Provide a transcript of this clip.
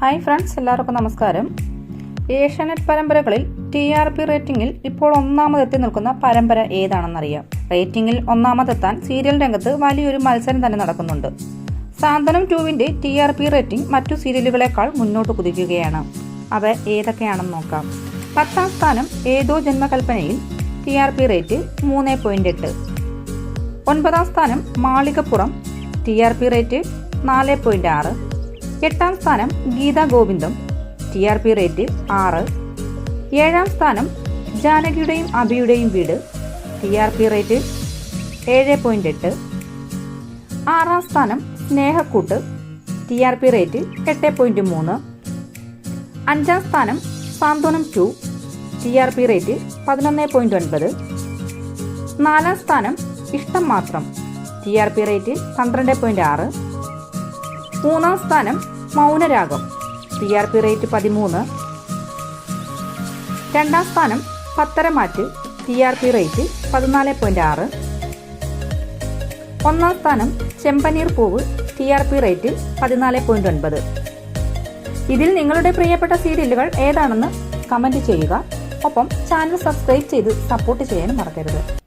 Hi friends എല്ലാവർക്കും നമസ്കാരം. ഏഷ്യാനെറ്റ് പരമ്പരകളിൽ ടി ആർ പി റേറ്റിംഗിൽ ഇപ്പോൾ ഒന്നാമതെത്തി നിൽക്കുന്ന പരമ്പര ഏതാണെന്നറിയാം. റേറ്റിംഗിൽ ഒന്നാമതെത്താൻ സീരിയൽ രംഗത്ത് വലിയൊരു മത്സരം തന്നെ നടക്കുന്നുണ്ട്. സാന്ത്വനം ടൂവിന്റെ ടി ആർ പി റേറ്റിംഗ് മറ്റു സീരിയലുകളെക്കാൾ മുന്നോട്ട് കുതിക്കുകയാണ്. അവ ഏതൊക്കെയാണെന്ന് നോക്കാം. പത്താം സ്ഥാനം ഏതോ ജന്മകൽപ്പനയിൽ ടി ആർ പി റേറ്റ് മൂന്ന് പോയിന്റ് എട്ട്. ഒൻപതാം സ്ഥാനം Malikappuram T R P rate നാല് പോയിന്റ് ആറ്. എട്ടാം സ്ഥാനം ഗീതാ ഗോവിന്ദും ടി ആർ പി റേറ്റ് ആറ്. ഏഴാം സ്ഥാനം ജാനകിയുടെയും അഭിയുടെയും വീട് ടി ആർ പി റേറ്റ് ഏഴ് പോയിന്റ് എട്ട്. ആറാം സ്ഥാനം Snehakkoottu T R P rate എട്ട് പോയിന്റ് മൂന്ന്. അഞ്ചാം സ്ഥാനം Santhwanam two T R P rate പതിനൊന്ന് പോയിന്റ് ഒൻപത്. നാലാം സ്ഥാനം Ishtam Mathram T R P rate പന്ത്രണ്ട് പോയിന്റ് ആറ്. മൂന്നാം സ്ഥാനം Mounaragam. T R P rate പതിമൂന്ന്. രണ്ടാം സ്ഥാനം Patharamattu. T R P rate പതിനാല് പോയിന്റ് ആറ്. ഒന്നാം സ്ഥാനം Chembaneer Poovu. T R P rate പതിനാല് പോയിന്റ് ഒൻപത്. ഇതിൽ നിങ്ങളുടെ പ്രിയപ്പെട്ട സീരിയലുകൾ ഏതാണെന്ന് കമന്റ് ചെയ്യുക. ഒപ്പം ചാനൽ സബ്സ്ക്രൈബ് ചെയ്ത് സപ്പോർട്ട് ചെയ്യാനും മറക്കരുത്.